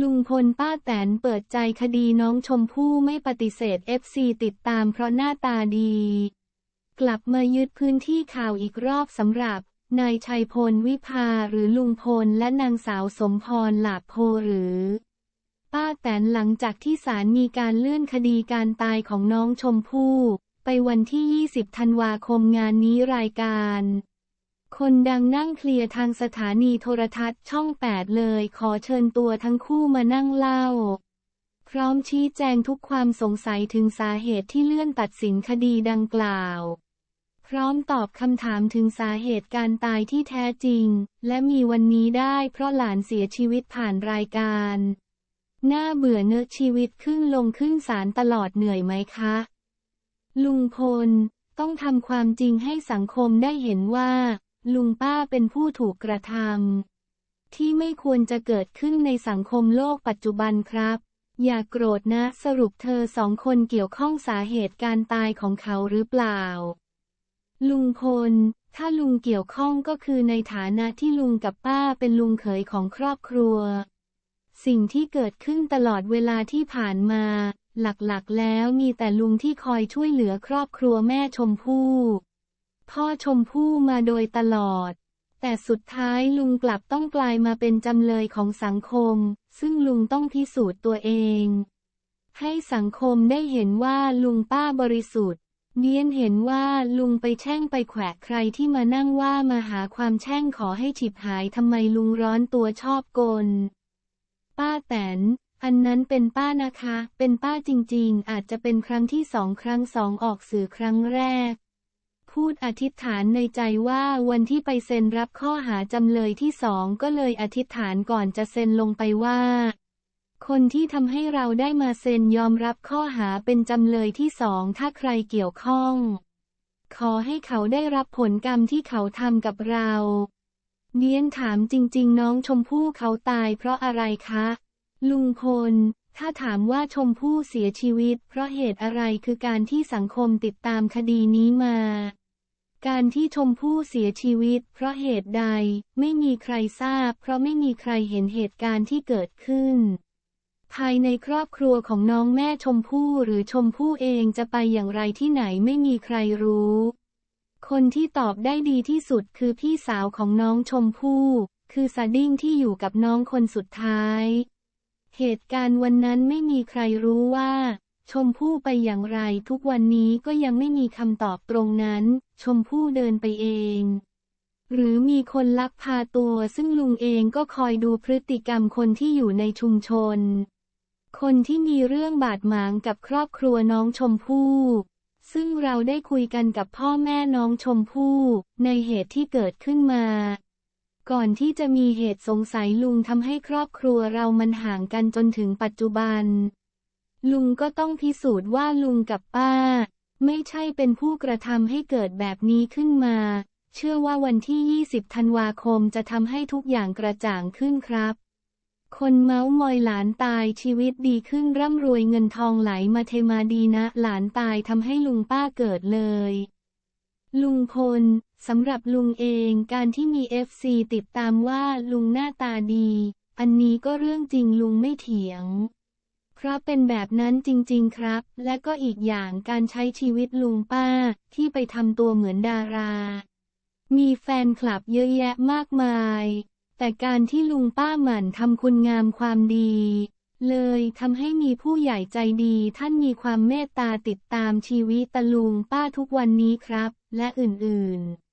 ลุงพลป้าแตนเปิดใจคดีน้องชมพู่ไม่ปฏิเสธ FC ติดตามเพราะหน้าตาดี กลับมายึดพื้นที่ข่าวอีกรอบสำหรับ นายชัยพลวิภาหรือลุงพลและนางสาวสมพรหลาโพหรือ ป้าแตนหลังจากที่ศาลมีการเลื่อนคดีการตายของน้องชมพู่ ไปวันที่ 20 ธันวาคมงานนี้รายการ คนดังนั่งเคลียร์ทางสถานีโทรทัศน์ช่อง 8 เลย ขอเชิญตัวทั้งคู่มานั่งเล่า พร้อมชี้แจงทุกความสงสัยถึงสาเหตุที่เลื่อนตัดสินคดีดังกล่าว พร้อมตอบคำถามถึงสาเหตุการตายที่แท้จริง และมีวันนี้ได้เพราะหลานเสียชีวิตผ่านรายการน่าเบื่อเนื้อชีวิตขึ้นลงขึ้นศาลตลอดเหนื่อยไหมคะ ลุงพล ต้องทำความจริงให้สังคมได้เห็นว่า ลุงป้าเป็นผู้ถูกกระทำที่ไม่ควรจะเกิดขึ้นในสังคมโลกปัจจุบันครับ อย่าโกรธนะสรุปเธอสองคนเกี่ยวข้องสาเหตุการตายของเขาหรือเปล่า ลุงพล ถ้าลุงเกี่ยวข้องก็คือในฐานะที่ลุงกับป้าเป็นลุงเขยของครอบครัว สิ่งที่เกิดขึ้นตลอดเวลาที่ผ่านมา หลักๆแล้วมีแต่ลุงที่คอยช่วยเหลือครอบครัวแม่ชมพู่ พ่อชมพู่มาโดยตลอด แต่สุดท้ายลุงกลับต้องกลายมาเป็นจำเลยของสังคม ซึ่งลุงต้องพิสูจน์ตัวเอง ให้สังคมได้เห็นว่าลุงป้าบริสุทธิ์เนียนเห็นว่าลุงไปแช่งไปแขวะใครที่มานั่งว่ามาหาความแช่งขอให้ฉิบหายทำไมลุงร้อนตัวชอบกล ป้าแตน อันนั้นเป็นป้านะคะ เป็นป้าจริงๆ อาจจะเป็นครั้งที่สองครั้งสองออกสื่อครั้งแรก พูดอธิษฐานในใจว่าวันที่ไปเซ็นรับข้อหาจำเลยที่สองก็เลยอธิษฐานก่อนจะเซ็นลงไปว่า คนที่ทำให้เราได้มาเซ็นยอมรับข้อหาเป็นจำเลยที่สองถ้าใครเกี่ยวข้อง ขอให้เขาได้รับผลกรรมที่เขาทำกับเราเนียนถามจริง ๆ น้องชมพู่เขาตายเพราะอะไรคะ ลุงพล ถ้าถามว่าชมพู่เสียชีวิต เพราะเหตุอะไรคือการที่สังคมติดตามคดีนี้มา การที่ชมพู่เสียชีวิต เพราะเหตุใดไม่มีใครทราบ เพราะไม่มีใครเห็นเหตุการณ์ที่เกิดขึ้น ภายในครอบครัวของน้องแม่ชมพู่หรือชมพู่เองจะไปอย่างไรที่ไหนไม่มีใครรู้ คนที่ตอบได้ดีที่สุดคือพี่สาวของน้องชมพู่คือสดิ้งที่อยู่กับน้องคนสุดท้าย เหตุการณ์วันนั้นไม่มีใครรู้ว่า ชมพู่ไปอย่างไรทุกวันนี้ก็ยังไม่มีคำตอบตรงนั้น ชมพู่เดินไปเอง หรือมีคนลักพาตัวซึ่งลุงเองก็คอยดูพฤติกรรมคนที่อยู่ในชุมชน คนที่มีเรื่องบาดหมางกับครอบครัวน้องชมพู่ ซึ่งเราได้คุยกันกับพ่อแม่น้องชมพู่ในเหตุที่เกิดขึ้นมาก่อนที่จะมีเหตุสงสัยลุงทำให้ครอบครัวเรามันห่างกันจนถึงปัจจุบัน ลุงก็ต้องพิสูจน์ว่าลุงกับป้า ไม่ใช่เป็นผู้กระทำให้เกิดแบบนี้ขึ้นมา เชื่อว่าวันที่ 20 ธันวาคมจะทำให้ทุกอย่างกระจ่างขึ้นครับ คนเมาส์มอยหลานตายชีวิตดีขึ้นร่ำรวยเงินทองไหลมาเทมาดีนะ หลานตายทำให้ลุงป้าเกิดเลย ลุงพลสำหรับลุงเองการที่มีเอฟซีติดตามว่าลุงหน้าตาดี อันนี้ก็เรื่องจริงลุงไม่เถียง เพราะเป็นแบบนั้นจริง ๆ ครับ และก็อีกอย่างการใช้ชีวิตลุงป้า ที่ไปทำตัวเหมือนดารา มีแฟนคลับเยอะแยะมากมาย แต่การที่ลุงป้าหมั่นทำคุณงามความดี เลยทำให้มีผู้ใหญ่ใจดีท่านมีความเมตตาติดตามชีวิตตะลุงป้าทุกวันนี้ครับ และอื่นๆ